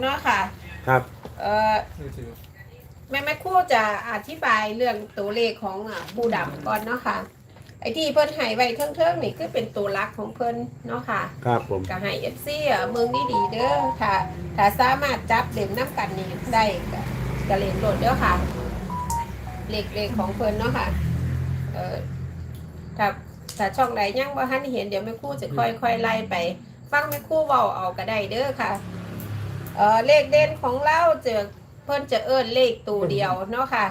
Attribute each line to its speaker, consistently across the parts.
Speaker 1: เนาะค่ะ
Speaker 2: ครับ
Speaker 1: เอ่อแม่แม่ครู่จะอธิบายเรื่องตัวเลขของอะปูดำก่อนเนาะค่ะ ไอ้ที่เพิ่นให้ไว้เทิงๆนี่คือเป็นตัวลักของเพิ่นเนาะค่ะ
Speaker 2: ครับผม
Speaker 1: ก็ให้เอฟซีอะเมืองนี้ดีๆเด้อค่ะ ถ้าสามารถจับเล่มน้ำกันนี่ได้ก็ก็เล่นโหลดเด้อค่ะ เลขเลขของเพิ่นเนาะค่ะ เอ่อถ้าถ้าช่องใดยังบ่ทันเห็นเดี๋ยวแม่ครู่จะค่อยๆไล่ไป ฟังแม่ครู่เว้าเอาก็ได้เด้อค่ะ เออเลขเด่นของเราเจอเพิ่นจะเอิ้นเลขตัวเดียวเนาะค่ะ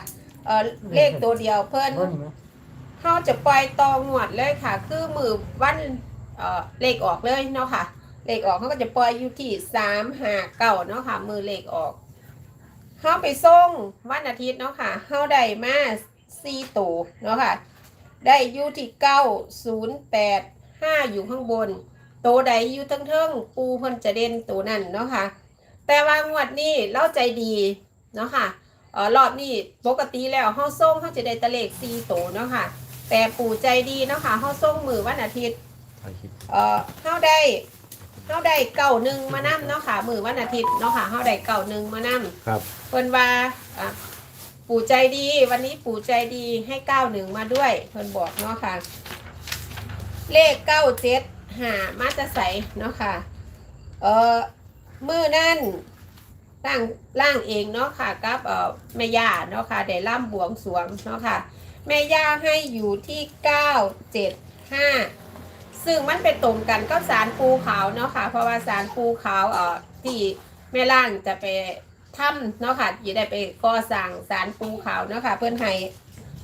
Speaker 1: เออเลขตัวเดียวเพิ่นเขาจะปล่อยตองวดเลยค่ะ คือมือวันเออเลขออกเลยเนาะค่ะ เลขออกเขาก็จะปล่อยอยู่ที่สามห้าเก้าเนาะค่ะ มือเลขออกเขาไปส่งวันอาทิตย์เนาะค่ะเขาได้มาสี่ตัวเนาะค่ะ ได้อยู่ที่เก้าศูนย์แปดห้าอยู่ข้างบนตัวใดอยู่ทั้งเทิงๆปูเพิ่นจะเด่นตัวนั่นเนาะค่ะ แต่ว่างวดนี้เราใจดีเนาะค่ะเออรอบนี้ปกติแล้วเฮาส่งเฮาจะได้แตะเลข4ตัวเนาะค่ะ แต่ปู่ใจดีเนาะค่ะเฮาส่งมือวันอาทิตย์เอ่อเฮาได้เฮาได้เก่าหนึ่งมานํเนาะค่ะ มือวันอาทิตย์เนาะค่ะเฮาได้เก่าหนึ่งมานํ
Speaker 2: ครับ
Speaker 1: เพิ่นว่าอะปู่ใจดี วันนี้ปู่ใจดีให้เก้าหนึ่งมาด้วยเพิ่นบอกเนาะค่ะ เลขเก้าเจ็ดหามาจะใสเนาะค่ะ เออ มือนั่นร่างร่างเองเนาะค่ะกับเอ่อแม่ย่าเนาะค่ะได้ล่ำบวงสรวงเนาะค่ะแม่ย่าให้อยู่ที่เก้าเจ็ดห้าซึ่งมันเป็นตรงกันก็สารปูขาวเนาะค่ะ เพราะว่าสารปูขาวเอ่อที่แม่ล่างจะไปถ้ำเนาะค่ะจะได้ไปก่อสร้างสารปูขาวเนาะค่ะ เพื่อนให้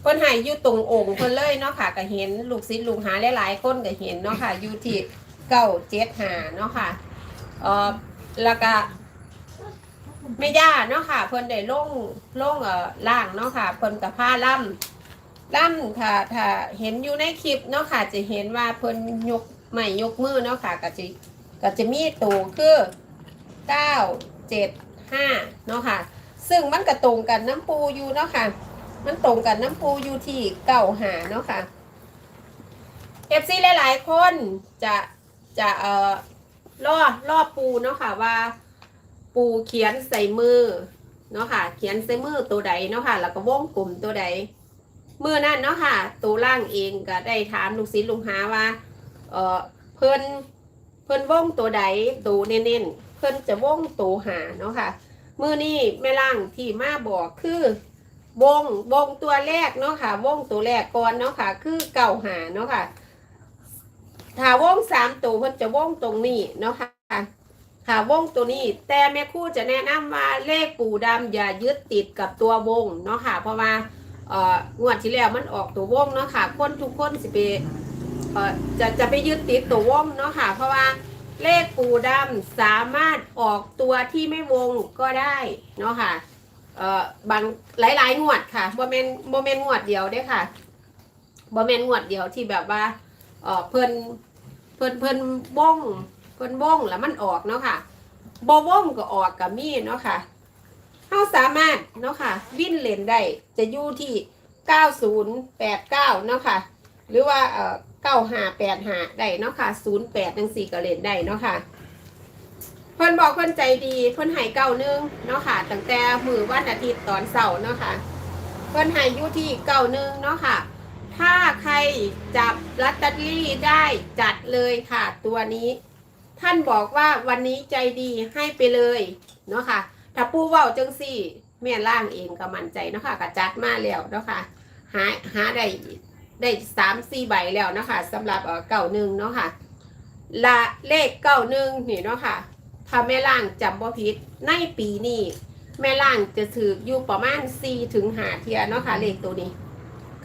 Speaker 1: เพื่อนให้อยู่ตรงองค์เพื่อนเลยเนาะค่ะก็เห็นลูกศิษย์ลูกหาหลายๆคนก็เห็นเนาะค่ะอยู่ที่เก้าเจ็ดหาเนาะค่ะเอ่อ แล้วก็แม่ย่าเนาะค่ะ เพิ่นได้ลงลงเอ่อล่างเนาะค่ะ เพิ่นกับผ้าล่ำล่ำถ้าถ้าเห็นอยู่ในคลิปเนาะค่ะ จะเห็นว่าเพิ่นยกไม่ยกมือเนาะค่ะ ก็จะก็จะมีตัวคือเก้าเจ็ดห้าเนาะค่ะ ซึ่งมันก็ตรงกันน้ำปูอยู่เนาะค่ะ มันตรงกันน้ำปูอยู่ที่เก้าหาเนาะค่ะเอฟซีหลาย ๆ คนจะจะเอ่อ ล่อล่อปูเนาะค่ะว่า ปูเขียนใส่มือเนาะค่ะ เขียนใส่มือตัวใดเนาะค่ะ แล้วก็วงกลมตัวใดมือนั่นเนาะค่ะ ตัวล่างเองก็ได้ถามลูกศิษย์ลูกหาว่า เออเพิ่นเพิ่นวงตัวใดตัวเน้นๆเพิ่นจะวงตัวหาเนาะค่ะมือนี่แม่ล่างที่มาบอกคือวงวงตัวแรกเนาะค่ะวงตัวแรกก่อนเนาะค่ะ คือเก่าหาเนาะค่ะ ถ้าวงสามตัวเพิ่นจะวงตรงนี้เนาะค่ะค่ะวงตัวนี้แต่แม่คู่จะแนะนำว่าเลขปู่ดำอย่ายึดติดกับตัววงเนาะค่ะ เพราะว่าเอ่องวดที่แล้วมันออกตัววงเนาะค่ะ คนทุกคนสิไปเอ่อจะจะไปยึดติดตัววงเนาะค่ะ เพราะว่าเลขปู่ดำสามารถออกตัวที่ไม่วงก็ได้เนาะค่ะเอ่อบางหลายๆงวดค่ะโมเมนโมเมนงวดเดียวเด้ค่ะโมเมนงวดเดียวที่แบบว่า เอ่อเพิ่นเพิ่นเพิ่นวงเพิ่นวงแล้วมันออกเนาะค่ะบ่วงก็ออกกับมีเนาะค่ะเฮาสามารถเนาะค่ะ วิ่นเลนได้จะอยู่ที่ 9089 เนาะค่ะ หรือว่าเอ่อ9585 ได้เนาะค่ะ 08จังซี่ก็เลนได้เนาะค่ะ เพิ่นบอกเพิ่นใจดีเพิ่นให้เก้าหนึงเนาะค่ะตั้งแต่มือวันอาทิตย์ตอนเช้าเนาะค่ะ เพิ่นให้อยู่ที่เก้าหนึงเนาะค่ะ ถ้าใครจับลอตเตอรี่ได้จัดเลยค่ะตัวนี้ ท่านบอกว่าวันนี้ใจดีให้ไปเลยเนาะค่ะ ถ้าปูเว่าจังสี่ แม่ล่างเองก็มั่นใจเนาะค่ะก็จัดมาแล้วเนาะค่ะหาหาได้ได้สามสี่ใบแล้วเนาะค่ะสำหรับเอ่อเก่าหนึ่งเนาะค่ะละเลขเก้าหนึ่งนี่เนาะค่ะถ้าแม่ล่างจำบ่ผิดในปีนี้แม่ล่างจะถืออยู่ประมาณสี่ถึงหาเทียเนาะค่ะเลขตัวนี้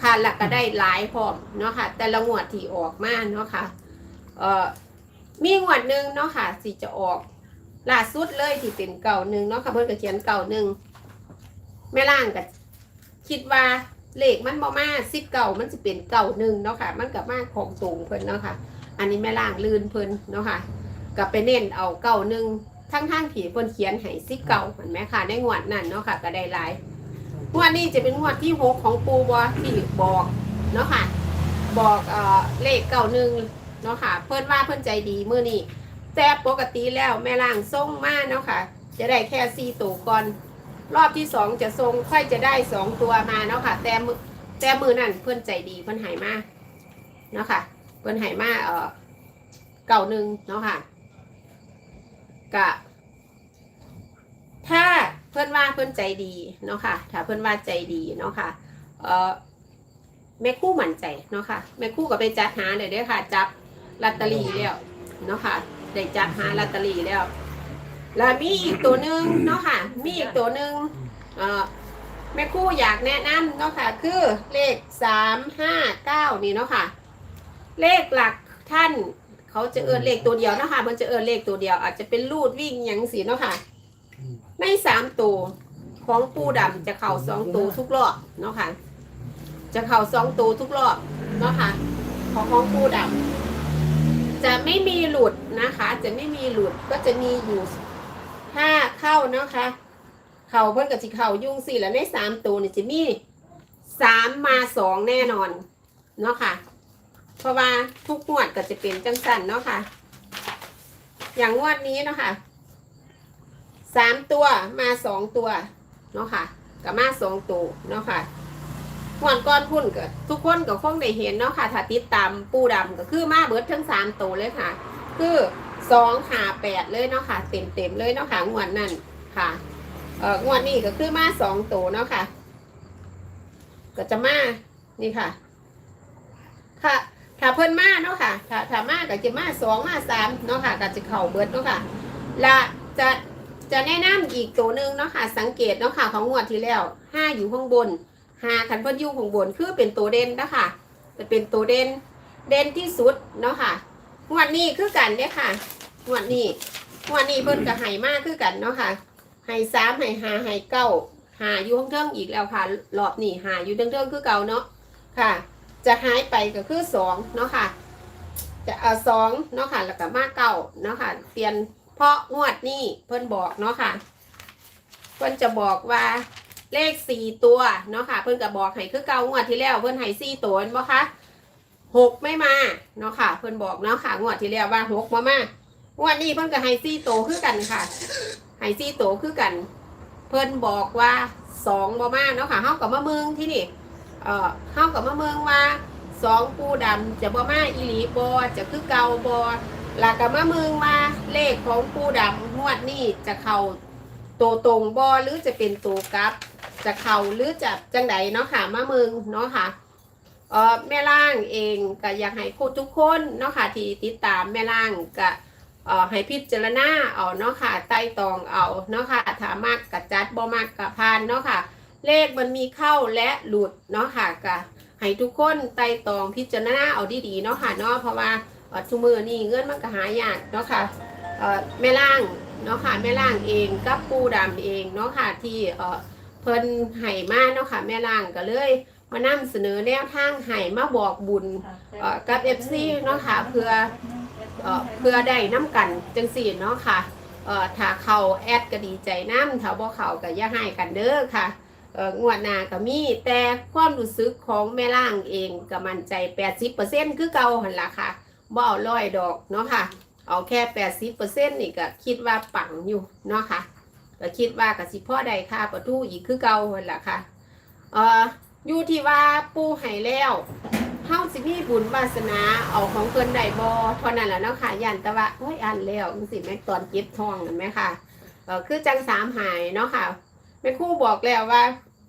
Speaker 1: ค่ะแล้วก็ได้หลายพร้อมเนาะค่ะ แต่ละงวดที่ออกมาเนาะค่ะเอ่อมีงวดหนึ่งเนาะค่ะสิจะออกล่าสุดเลยที่เป็นเก่าหนึ่งเนาะค่ะเพิ่นก็เขียนเก่าหนึ่งแม่ล่างก็คิดว่าเลขมันบ่มาสิบเก่ามันจะเป็นเก่าหนึ่งเนาะค่ะ มันกับมาของสูงเพิ่นเนาะค่ะ อันนี้แม่ล่างลื่นเพิ่นเนาะค่ะก็ไปเน้นเอาเก่าหนึ่งทั้งๆที่เพิ่นเขียนให้สิบเก่าเหมือนแม่ค่ะในงวดนั้นเนาะค่ะก็ได้หลาย งวดนี้จะเป็นงวดที่หกของปูบอที่บอกเนาะค่ะ บอกเอ่อเลขเก่าหนึ่งเนาะค่ะ เพิ่นว่าเพิ่นใจดีเมื้อนี้แต่ปกติแล้วแม่ล่างส่งมาเนาะค่ะ จะได้แค่สี่ตัวก่อน รอบที่สองจะทรงค่อยจะได้สองตัวมาเนาะค่ะ แต่มือแต่มือนั่นเพื่อนใจดีเพื่อนหายมาเนาะค่ะ เพื่อนหายมาเออเก่าหนึ่งเนาะค่ะกะถ้า เพื่อนว่าเพื่อนใจดีเนาะค่ะถ้าเพื่อนว่าใจดีเนาะค่ะเออแม่คู่หมั่นใจเนาะค่ะแม่คู่ก็ไปจัดหาเดี๋ยวด้วยค่ะจับลอตเตอรี่แล้วเนาะค่ะได้จัดหาลอตเตอรี่แล้วแล้วมีอีกตัวหนึ่งเนาะค่ะ มีอีกตัวหนึ่งเออแม่คู่อยากแนะนำเนาะค่ะ คือเลขสามห้าเก้านี่เนาะค่ะ เลขหลักท่าน เขาจะเอินเลขตัวเดียวเนาะค่ะมันจะเอินเลขตัวเดียว อาจจะเป็นรูดวิ่งหยังสีเนาะค่ะ ในสามตัวของปูดำจะเข่าสองตัวทุกรอบเนาะค่ะ จะเข่าสองตัวทุกรอบเนาะค่ะของของปูดำจะไม่มีหลุดนะคะ จะไม่มีหลุดก็จะมีอยู่ถ้าเข้าเนาะค่ะเข่าเพิ่นกับสิเข่ายุ่งสี่แล้วในสามตัวนี่จะมีสามมาสองแน่นอนเนาะค่ะ เพราะว่าทุกงวดก็จะเป็นจังสันเนาะค่ะ อย่างงวดนี้เนาะค่ะ สามตัวมาสองตัวเนาะค่ะกับมาสองตัวเนาะค่ะหวนก้อนพุ่นก็ทุกคนก็คงได้เห็นเนาะค่ะถ้าติดตามปูดำก็คือมาเบิดทั้งสามตัวเลยค่ะ คือสองหาแปดเลยเนาะค่ะเต็มเต็มเลยเนาะค่ะงวดนั่นค่ะเอ่องวดนี้ก็คือมาสองตัวเนาะค่ะ ก็จะมานี่ค่ะ ค่ะถ้าเพิ่นมาเนาะค่ะถ้าถ้ามาก็จะมาสองมาสามเนาะค่ะก็จะเข่าเบิดเนาะค่ะละจะ จะแนะนำอีกตัวหนึ่งเนาะค่ะ สังเกตเนาะค่ะของงวดที่แล้วห้าอยู่ข้างบนห้าคันพิ่นยู่ข้างบนคือเป็นตัวเด่นนะคะจะเป็นตัวเด่นเด่นที่สุดเนาะค่ะงวดนี้คือกันเนี่ยค่ะงวดนี้งวดนี้เพิ่นก็ให้มากคือกันเนาะค่ะให้สามให้ห้าให้เก้าหาอยู่ข้างเทิงอีกแล้วค่ะรอบนี้หาอยู่เทิงๆคือเก่าเนาะค่ะ จะหายไปก็คือสองเนาะค่ะ จะเอาสองเนาะค่ะแล้วก็มาเก้าเนาะค่ะเปลี่ยน เพราะงวดนี้เพิ่นบอกเนาะค่ะ เพิ่นจะบอกว่าเลขสี่ตัวเนาะค่ะ เพิ่นก็บอกให้คือเก่างวดที่แล้วเพิ่นให้สี่ตัวเห็นบ่คะหกไม่มาเนาะค่ะ เพิ่นบอกเนาะค่ะงวดที่แล้วว่าหกมามางวดนี้เพิ่นก็ให้สี่ตัวคือกันค่ะให้สี่ตัวคือกัน เพิ่นบอกว่าสองบ่มาเนาะค่ะเฮากับมาเมืองที่นี่เอ่อเฮากับมาเมืองว่าสองปูดำจะบ่มาอีหลีบ่จะคือเก่าบ่ หลักกับมามึงมาเลขของปูดำงวดนี่จะเข้าตัวตรงบอหรือจะเป็นตัวกลับ จะเข้าหรือจะจังไดเนาะค่ะมามึงเนาะค่ะเออแม่ล่างเองก็อยากให้พูดทุกคนเนาะค่ะที่ติดตามแม่ล่างก็เอ่อให้พิจารณาเอาเนาะค่ะไต่ตองเอาเนาะค่ะถามากกับจัดบ่มากกับพานเนาะค่ะ เลขมันมีเข้าและหลุดเนาะค่ะก็ให้ทุกคนไต่ตองพิจารณาเอาดีๆเนาะค่ะเนาะเพราะว่า ทุกมือนี่เงินมันก็หายากเนาะค่ะเอ่อแม่ล่างเนาะค่ะแม่ล่างเองกับปูดำเองเนาะค่ะที่เอ่อเพิ่นไห่มาเนาะค่ะแม่ล่างก็เลยมานำเสนอแนวทางไห่มาบอกบุญเอ่อกับ FC เนาะค่ะเพื่อเอ่อเพื่อได้น้ำกันจังสี่เนาะค่ะเอ่อถ้าเขาแอดก็ดีใจน้ำถ้าบ่เขาก็อย่าให้กันเด้อค่ะเอ่องวดหน้าก็มีแต่ความรู้สึกของแม่ล่างเองก็มั่นใจ 80%คือเก่าหั่นล่ะค่ะ บ่เอาร้อยดอกเนาะค่ะ เอาแค่แปดสิบเปอร์เซ็นต์นี่ก็คิดว่าปังอยู่เนาะค่ะก็คิดว่ากับสิพ่อใดค่าประตูอีกคือเก่าหั่นละค่ะ เอ่ออยู่ที่ว่าปูให้แล้วเฮาสิมีบุญวาสนาเอาของเพิ่นได้บ่เท่านั้นแหละเนาะค่ะยันแต่ว่าโอ้ยอันแล้วจังสิแม่ตอนเก็บทองนั่นไหมค่ะเออคือจังสามหายเนาะค่ะแม่ครู่บอกแล้วว่า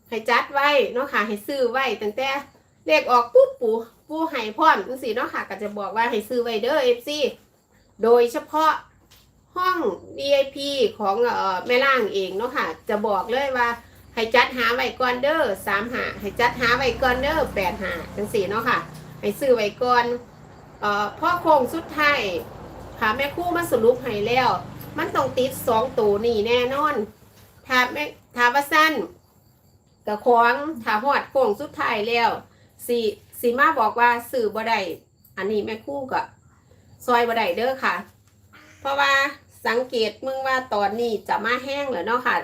Speaker 1: ให้จัดไว้เนาะค่ะให้ซื้อไว้ตั้งแต่เลขออกปุ๊บปู ปูให้พร้อมจังซี่เนาะค่ะ ก็จะบอกว่าให้ซื้อไว้เด้อ FC โดยเฉพาะห้อง VIP ของเอ่อแม่ล่างเองเนาะค่ะ จะบอกเลยว่าให้จัดหาไว้ก่อนเด้อสามหาให้จัดหาไว้ก่อนเด้อแปดหาจังสี่เนาะค่ะ ให้ซื้อไว้ก่อนเอ่อพ่อโคงสุดท้ายค่ะแม่คู่มาสรุปให้แล้ว มันต้องติดสองตัวนี่แน่นอนถ้าแม่ถ้าว่าสั้นกระควงถ้าหอดโค้งสุดท้ายแล้วสี่ สีมาบอกว่าสื่อบ่ได้อันนี้แม่คู่กับซอยบ่ได้เด้อค่ะ เพราะว่าสังเกตมึงว่าตอนนี้จะมาแห้งแล้วเนาะค่ะ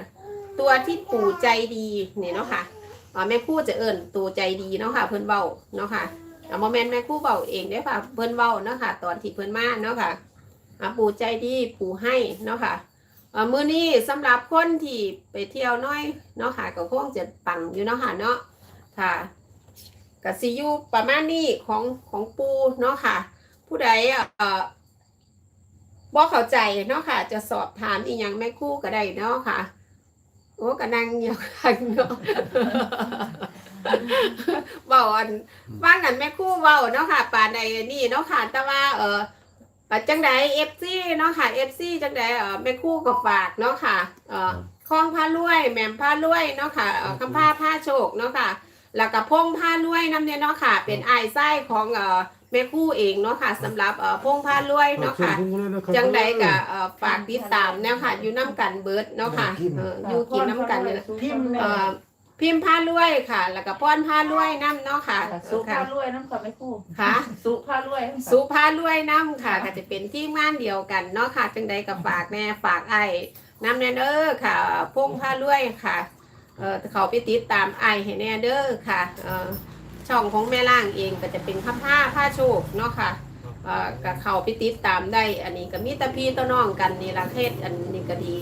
Speaker 1: ตัวที่ปู่ใจดีเนี่ยเนาะค่ะอ่าแม่คู่จะเอิ่นตัวใจดีเนาะค่ะ เพิ่นเว้าเนาะค่ะแต่โมเมนต์แม่คู่เว้าเองได้ค่ะ เพิ่นเว้าเนาะค่ะ ตอนที่เพิ่นมาเนาะค่ะปู่ใจดีปู่ให้เนาะค่ะมือนี้สำหรับคนที่ไปเที่ยวน้อยเนาะค่ะก็คงจะปังอยู่เนาะค่ะเนาะค่ะ ก็สิอยู่ประมาณนี้ของของปูเนาะค่ะ ผู้ใดเอ่อบ่เข้าใจเนาะค่ะ จะสอบถามอีหยังแม่ครู่ก็ได้เนาะค่ะ โอ้ก็นั่งเงียบกันเนาะเว้าอันว่างนั้นแม่ครู่เว้าเนาะค่ะป่านใดนี่เนาะค่ะ แต่ว่าเออปัจจังใด FC เนาะค่ะ FC จังใดเออแม่ครู่ก็ฝากเนาะค่ะ เอ่อคล้องผ้ารวยแหม่มผ้ารวยเนาะค่ะเอ่อคำผ้าผ้าโชคเนาะค่ะ แล้วก็พงผ้ารวยน้ำเนี่ยเนาะค่ะ เป็นไอายไส้ของเอ่อแม่ครู่เองเนาะค่ะสำหรับเอ่อพงผ้ารวยเนาะค่ะ จังใดก็เอ่อฝากติดตามแนวค่ะ อยู่น้ำกันเบิร์ดเนาะค่ะเอออยู่กินน้ำกันเนี่ย
Speaker 2: พิมพ์
Speaker 1: เอ่อพิมพ์ผ้ารวยค่ะ แล้วก็ป้อนผ้ารวยน้ำเนาะค่ะ
Speaker 2: สุภา
Speaker 1: ค่ะ
Speaker 2: พรวยน้ำขอไม่คู่
Speaker 1: ค่ะ
Speaker 2: สุภาพรวย
Speaker 1: สุผ้ารวยน้ำค่ะก็จะเป็นทีมงานเดียวกันเนาะค่ะจังใดก็ฝากแน่ฝากไอ้น้ำแน่เด้อค่ะพงผ้ารวยค่ะ เออเขาไปติดตามไอให้แน่เด้อค่ะเออช่องของแม่ล่างเองก็จะเป็นคำผ้าผ้าโชคเนาะค่ะเอ่อก็เขาไปติดตามได้ อันนี้ก็มีแตะพี่ต้นน้องกันนี่ละเทศอันนี้ก็ดี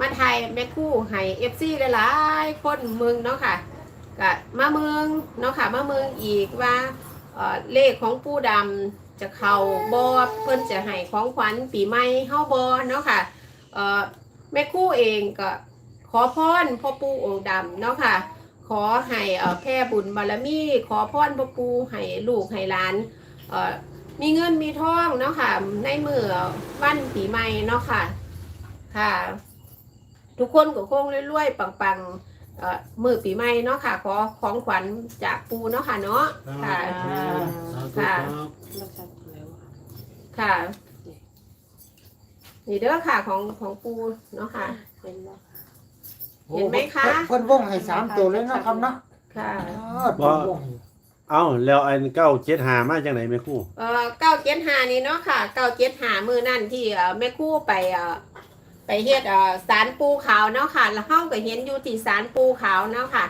Speaker 1: มาไทยแม่คู่ให้เอฟซีหลายๆคนเมืองเนาะค่ะก็มาเมืองเนาะค่ะมาเมืองอีกว่าเอ่อเลขของปูดำจะเข้าบอเพิ่นจะให้ของขวัญปีใหม่เฮาบอเนาะค่ะเอ่อแม่คู่เองก็ ขอพรพ่อปู่องค์ดำเนาะค่ะ ขอให้เอ่อแพ่บุญบารมี ขอพรพ่อปู่ให้ลูกให้หลานเอ่อมีเงินมีทองเนาะค่ะ ในมือวันปีใหม่เนาะค่ะ ค่ะ ทุกคนก็คงรวยๆปังๆเอ่อมือปีใหม่เนาะค่ะ ขอของขวัญจากปูเนาะค่ะเนาะค่ะค่ะค่ะนี่เด้อค่ะของของปูเนาะค่ะ เห็นไหมคะ
Speaker 3: เพิ่นวงให้สามตัวเลยเนาะครับเนาะ
Speaker 1: ค่ะ
Speaker 3: อ๋อเพิ่นวงให้
Speaker 4: เอ้าแล้วอันเก้าเจ็ดหามาจากไหนแม่ครู่
Speaker 1: เอ่อเก้าเจ็ดหานี่เนาะค่ะเก้าเจ็ดหามือนั่นที่เอ่อแม่ครู่ไปเอ่อไปเฮ็ดเอ่อสารปูขาวเนาะค่ะ แล้วเฮาก็เห็นอยู่ที่สารปูขาวเนาะค่ะ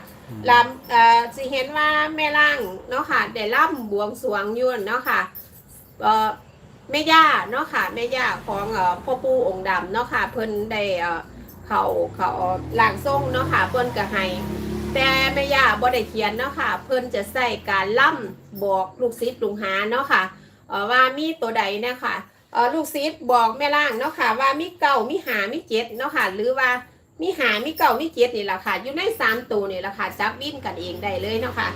Speaker 1: ลำเอ่อสิเห็นว่าแม่ล่างเนาะค่ะได้ร่ำบวงสรวงอยุ่นเนาะค่ะเอ่อแม่ย่าเนาะค่ะแม่ย่าของเอ่อพ่อปู่องค์ดำเนาะค่ะเพิ่นได้เอ่อ เขาเขาหล่างทรงเนาะค่ะเพิ่นก็ให้แต่แม่ย่าบ่ได้เขียนเนาะค่ะ เพิ่นจะใส่การล่ำบอกลูกศิษย์ลูกหาเนาะค่ะเออว่ามีตัวใดเนะคะเอ่อลูกศิษย์บอกแม่ล่างเนาะค่ะ ว่ามีเก่ามีหามีเจ็ดเนาะค่ะ หรือว่ามีหามีเก่ามีเจ็ดนี่แหละค่ะ อยู่ในสามตัวนี่แหละค่ะจับวิ่นกันเองได้เลยเนาะค่ะ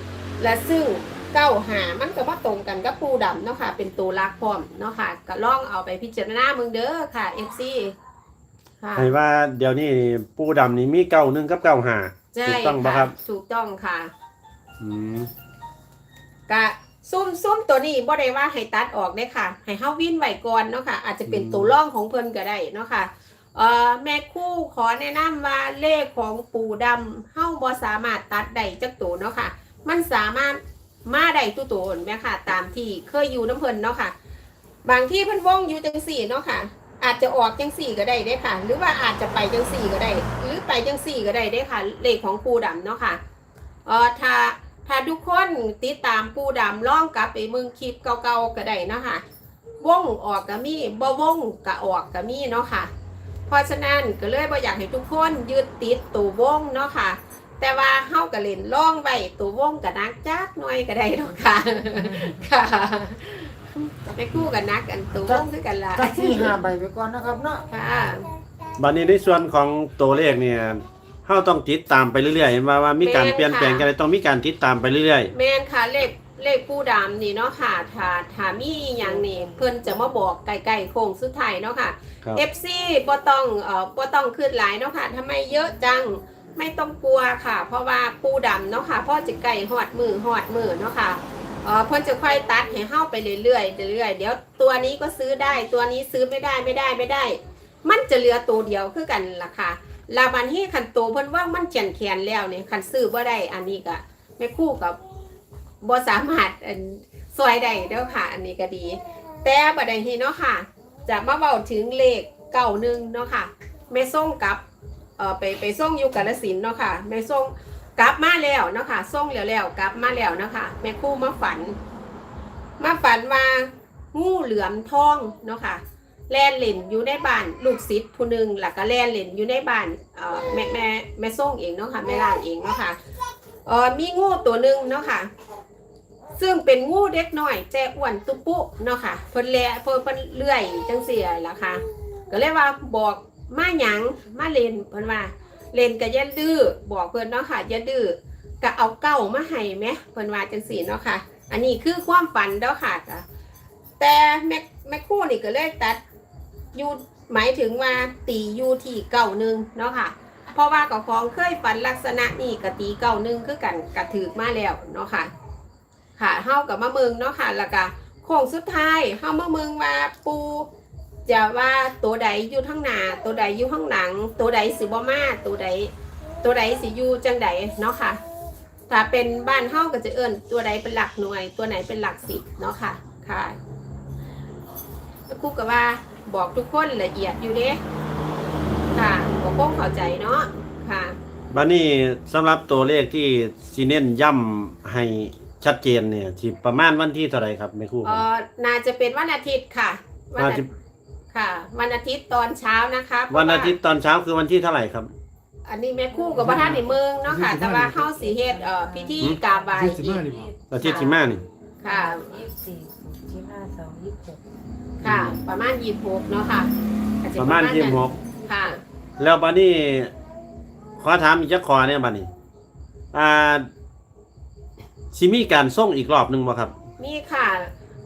Speaker 1: และซึ่งเก้าหามันก็บ่ตรงกันกับปูดำเนาะค่ะ เป็นตัวรักพร้อมเนาะค่ะก็ลองเอาไปพิจารณาเมึงเด้อค่ะ FC ค่ะ
Speaker 4: ให้ว่าเดี๋ยวนี้ปูดำนี่มีเก้าหนึ่งกับเก้าหา
Speaker 1: ใช่
Speaker 4: ถูกต้องปะครับ
Speaker 1: ถูกต้องค่ะ
Speaker 4: อืม
Speaker 1: กะซุ่มซุ่มตัวนี้บ่ได้ว่าให้ตัดออกได้ค่ะ ให้เฮาวินไว้ก่อนเนาะค่ะ อาจจะเป็นตัวร่องของเพิ่นก็ได้เนาะค่ะเอ่อแม่ครู่ขอแนะนำว่าเลขของปู่ดำเฮาบ่สามารถตัดได้จักตัวเนาะค่ะ มันสามารถมาได้ตัวตัวแม่ค่ะ ตามที่เคยอยู่น้ำเพิ่นเนาะค่ะ บางที่เพิ่นวงอยู่จังสี่เนาะค่ะ อาจจะออกจังสี่ก็ได้ได้ค่ะ หรือว่าอาจจะไปจังสี่ก็ได้ หรือไปจังสี่ก็ได้ได้ค่ะ เลขของปู่ดำเนาะค่ะเอ่อถ้าถ้าทุกคนติดตามปูดำล่องกลับไปเมืองคลิปเก่าๆก็ได้เนาะค่ะวงออกก็มีบ่วงก็ออกก็มีเนาะค่ะ เพราะฉะนั้นก็เลยบ่อยากให้ทุกคนยึดติดตัววงเนาะค่ะ แต่ว่าเฮาก็เล่นล่องไว้ตัววงก็นักจักหน่อยก็ได้เนาะค่ะค่ะ ไปคู่กันนักกันตัววงคือกันล่ะ
Speaker 3: ก็สี่ห้าใบไปก่อนนะครับเนาะ
Speaker 1: ค่ะ
Speaker 4: บัดนี้ในส่วนของตัวเลขเนี่ยเฮาต้องติดตามไปเรื่อยๆเห็นว่าว่ามีการเปลี่ยนแปลงกันต้องมีการติดตามไปเรื่อย
Speaker 1: แม่นค่ะเลขเลขผู้ดำนี่เนาะค่ะถ้าถ้ามีอหย่างนี่เพิ่นจะมาบอกใกล้ๆโค้งสุดท้ายเนาะค่ะ
Speaker 4: ๆครับ
Speaker 1: FC บ่ต้องเอ่อบ่ต้องขึ้นหลายเนาะค่ะทำไมเยอะจังไม่ต้องกลัวค่ะ เพราะว่าปูดำเนาะค่ะพ่อจะไก่หอดมือหอดมือเนาะค่ะเอ่อเพิ่นจะค่อยตัดให้เฮาไปเรื่อยๆเรื่อยๆเดี๋ยวตัวนี้ก็ซื้อได้ ตัวนี้ซื้อไม่ได้ไม่ได้ไม่ได้ มันจะเหลือตัวเดียวคือกันล่ะค่ะลาบันที่คันโตเพิ่นว่ามันเขียนแขนแล้วเนี่ยคันซื้อบ่ได้อันนี้ก็แม่คู่กับบ่สามารถอันซอยได้เด้อค่ะ อันนี้ก็ดี แต่บัดนี้เนาะค่ะ จะมาเบาถึงเลขเก่าหนึ่งเนาะค่ะแม่ส่งกับเอ่อไปไปส่งอยู่กาฬสินธุ์เนาะค่ะแม่ส่ง กลับมาแล้วเนาะค่ะส่งแล้วแล้วกลับมาแล้วเนาะค่ะแม่คู่มาฝัน มาฝันว่างูเหลือมทองเนาะค่ะแล่นเล่นอยู่ในบ้านลูกศิษย์ผู้หนึ่งแล้วก็แล่นเล่นอยู่ในบ้านเอ่อแม่แม่แม่ส่งเองเนาะค่ะแม่ล่างเองเนาะค่ะเอ่อมีงูตัวหนึ่งเนาะค่ะซึ่งเป็นงูเด็กน้อยแต่อ้วนตุ๊ปุเนาะค่ะเพิ่นแล่เพิ่นเพิ่นเลื่อยจังเสียล่ะค่ะ ก็เลยว่าบอกมาหยังมาเล่นเพิ่นว่า เล่นก็อย่าดื้อบอกเพิ่อนเนาะค่ะย่าดื้อก็เอาเก้ามาให้แหมเพิ่อนว่าจังซี่เนาะค่ะ อันนี้คือความฝันเด้อค่ะแต่แม่แม่คู่นี่ก็เลยตัดยูหมายถึงว่าตียูที่เก้าหนึ่งเนาะค่ะ เพราะว่ากับของเคยฝันลักษณะนี้ก็ตีเก้าหนึ่งคือกันกระถือมาแล้วเนาะค่ะ ค่ะเฮากับมะเมืองเนาะค่ะแล้วก็โค้งสุดท้ายเฮามะเมืองว่าปู จะว่าตัวใดอยู่ข้างหน้าตัวใดอยู่ข้างหลัง ตัวใดสิบ่มาตัวใดตัวใดสิอยู่จังใดเนาะค่ะ ถ้าเป็นบ้านเฮาก็จะเอิ้นตัวใดเป็นหลักหน่วย ตัวไหนเป็นหลักสิบเนาะค่ะค่ะแล้วครูก็ว่าบอกทุกคนละเอียดอยู่เด้ค่ะบ่คงเข้าใจเนาะค่ะ
Speaker 4: บัดนี้สำหรับตัวเลขที่สิเน้นย้ำให้ชัดเจนเนี่ยสิประมาณวันที่เท่าไหร่ครับแม่ครูค
Speaker 1: เอ่
Speaker 4: รับ
Speaker 1: อน่าจะเป็นวันอาทิตย์ค่ะวัน
Speaker 4: น่า
Speaker 1: อา
Speaker 4: จะ
Speaker 1: ค่ะ วันอาทิตย์ตอนเช้านะคะเพระ
Speaker 4: วันอาทิตย์ตอนเช้าคือวันที่เท่าไหร่ครับ
Speaker 1: อันนี้แม่ครู่กับพระท่านในเมืองเนาะค่ะ แต่ว่าเฮาสิเฮ็ดเอ่อพิธี
Speaker 4: หืม
Speaker 1: กราบไหว้
Speaker 3: ยี่สิบ
Speaker 1: อี
Speaker 3: ห้ากนี่บ่
Speaker 4: อาทิตย์ที่มานี่
Speaker 1: ค่ะ
Speaker 2: ยี่สิบสี่ยี่สิบห้าสองยี่สิบหก
Speaker 1: ค่ะ ประมาณ26เนาะค่ะอจจ
Speaker 4: ประมาณที่หก
Speaker 1: ค่ะ
Speaker 4: แล้วบัดนี้ ขอถามอีกจักขอเนี่ยบัดนี้ อ่าสิมีการส่งอีกรอบหนึงบ่ครับ
Speaker 1: นี่ค่ะ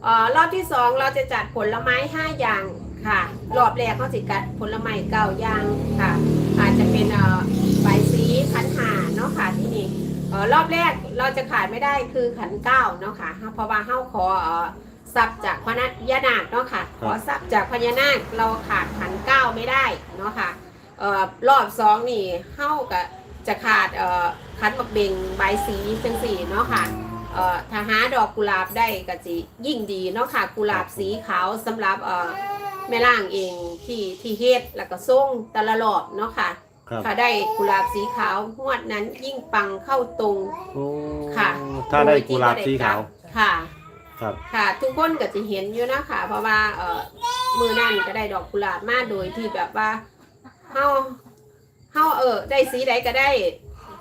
Speaker 1: เอ่อรอบที่สองเราจะจัดผลไม้ห้าอย่าง ค่ะ รอบแรกเขาสิกัดผลไม้เก้าอย่างค่ะ อาจจะเป็นเอ่อใบสีขันหาเนาะค่ะที่นี่เอ่อรอบแรกเราจะขาดไม่ได้คือขันเก้าเนาะค่ะเพราะว่าเฮาขอเอ่อทรัพย์จากพญานาคเนาะค่ะ ขอทรัพย์จากพญานาคเราขาดขันเก้าไม่ได้เนาะค่ะเอ่อรอบสองนี่เฮากับจะขาดเอ่อขันบักเบงใบสีจังสี่เนาะค่ะเอ่อถ้าหาดอกกุหลาบได้ก็จะยิ่งดีเนาะค่ะกุหลาบสีขาวสำหรับเอ่อ แม่ล่างเองที่ที่เฮ็ดแล้วก็ส่งแตละรอบเนาะค่ะ
Speaker 4: ครับ
Speaker 1: ถ้าได้กุหลาบสีขาวงวดนั้นยิ่งปังเข้าตรง
Speaker 4: โอ้
Speaker 1: ค่ะ
Speaker 4: ถ้าได้กุหลาบสีขาว
Speaker 1: ค่ะ
Speaker 4: ครับ
Speaker 1: ค่ะ ทุกคนก็จะเห็นอยู่นะค่ะ เพราะว่าเอ่อมือนั่นก็ได้ดอกกุหลาบมาโดยที่แบบว่าเฮาเฮาเออ ได้สีใดก็ได้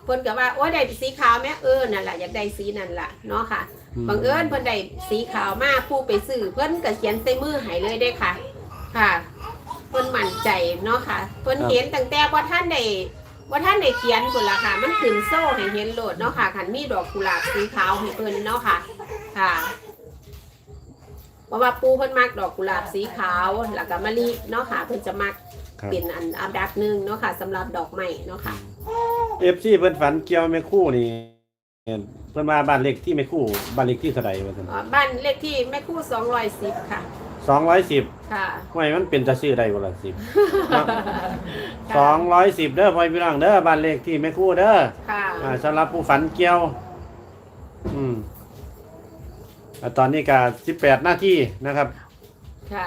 Speaker 1: เพิ่นก็ว่าโอ้ยได้สีขาวแม่เออนั่นแหละอยากได้สีนั่นล่ะเนาะค่ะบังเอิญเพิ่นได้สีขาวมากผู้ไปซื้อเพิ่นก็เขียนใส่มือให้เลยได้ค่ะ ค่ะเพิ่นมั่นใจเนาะค่ะเพิ่น
Speaker 4: ครับ
Speaker 1: เห็นตั้งแต่ว่าท่านได้ว่าท่านได้เขียนพุ่นล่ะค่ะ มันขึ้นโซ่ให้เห็นโลดเนาะค่ะคันมีดอกกุหลาบสีขาวให้เพิ่นเนาะค่ะ ค่ะเพราะว่าปูเพิ่นมักดอกกุหลาบสีขาวแล้วก็มะลิเนาะค่ะ เพิ่นจะมัก
Speaker 4: ครับ
Speaker 1: เป็นอันอันดับหนึ่งเนาะค่ะสำหรับดอกไม้เนาะค่ะ
Speaker 4: เอฟซีเพิ่นฝันเกี่ยวแม่ครู่นี่เพิ่นมาบ้านเลขที่แม่ครู่บ้านเลขที่เท่าไหร่ว่าซั่น
Speaker 1: อ๋อบ้านเลขที่แม่คู่210ค่ะ
Speaker 4: 210
Speaker 1: ค่ะ
Speaker 4: ห้วยมันเป็นตาชื่อใดบ่ล่ะ10 210เด้อพ่อพี่น้องเด้อบ้านเลขที่แม่ครู่เด้อ
Speaker 1: ค่ะ
Speaker 4: อ่าสำหรับผู้ฝันเกี่ยว อืมอ่าตอนนี้ก็18นาทีนะครับ
Speaker 1: ค่ะ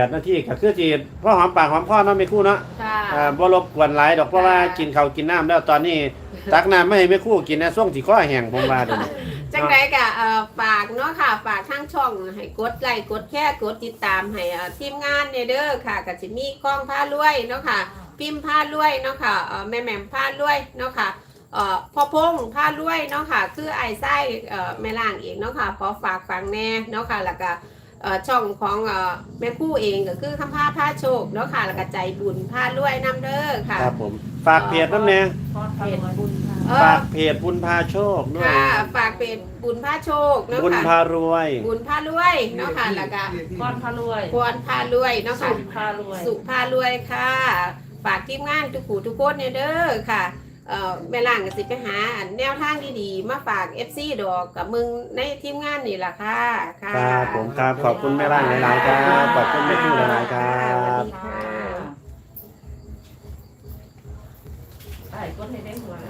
Speaker 4: 18นาทีก็คือสิพ่อหอมปากหอมคอเนาะแม่ครู่เนาะ
Speaker 1: ค่ะ
Speaker 4: อ่าบ่รบกวนหลายดอกเพราะว่ากินข้าวกินน้ำแล้วตอนนี้ ตักน้ำไม่ให้แม่ครู่กินนะช่วงสิข้อแห้งผมว่าเดี๋ยวนี้
Speaker 1: จังไรกะเอ่อฝากเนาะค่ะฝากทางช่องให้กดไลค์กดแค่กดติดตามให้เอ่อทีมงานเนยเด้อค่ะกับจิมีกล้องผ้ารวยเนาะค่ะ พิมพ์ผ้ารวยเนาะค่ะเอ่อแม่แหม่มผ้ารวยเนาะค่ะเอ่อพ่อพงผ้ารวยเนาะค่ะ คือไอ้ไส้เอ่อแม่ล่างเองเนาะค่ะขอฝากฟังแน่เนาะค่ะแล้วก็ ช่องของเอ่อแม่คู่เองก็คือคำผ้าผ้าโชคเนาะค่ะแล้วก็ใจบุญผ้ารวยน้ำเด้อค่ะ
Speaker 4: ครับผมฝากเพจน้ำแน่
Speaker 2: พอดเพจบุญค่ะ
Speaker 1: เอ
Speaker 4: ฝา
Speaker 1: อก
Speaker 4: เพจบุญพาโชคด้วย
Speaker 1: ค่ะฝากเป็นบุญผ้าโชคเนาะ
Speaker 4: บุญ
Speaker 1: ค่ะ
Speaker 4: พารวย
Speaker 1: บุญผ้ารวยเนาะค่ะแล้วก็
Speaker 2: พอดพารวย
Speaker 1: พรผ้ารวยเนาะค่ะ
Speaker 2: สุพารวย
Speaker 1: สุผ้ารวยค่ะ ฝากทีมงานทุกผู้ทุกคนเนี่ยเด้อค่ะ เอ่อแม่ล่างก็สิไปหาอันแนวทางดีๆ มาฝาก FC ดอกกับมึงในทีมงานนี่ล่ะค่ะค่ะ
Speaker 4: ครับผมครับขอบคุณแม่ร่างหลายๆครับขอบคุณแม่คู่หลายๆครั
Speaker 1: สวัส
Speaker 4: บ
Speaker 1: ดีค่ะ
Speaker 2: ใช่ก้นในเด้งหัวแล้วจับนั่นแหละค่ะ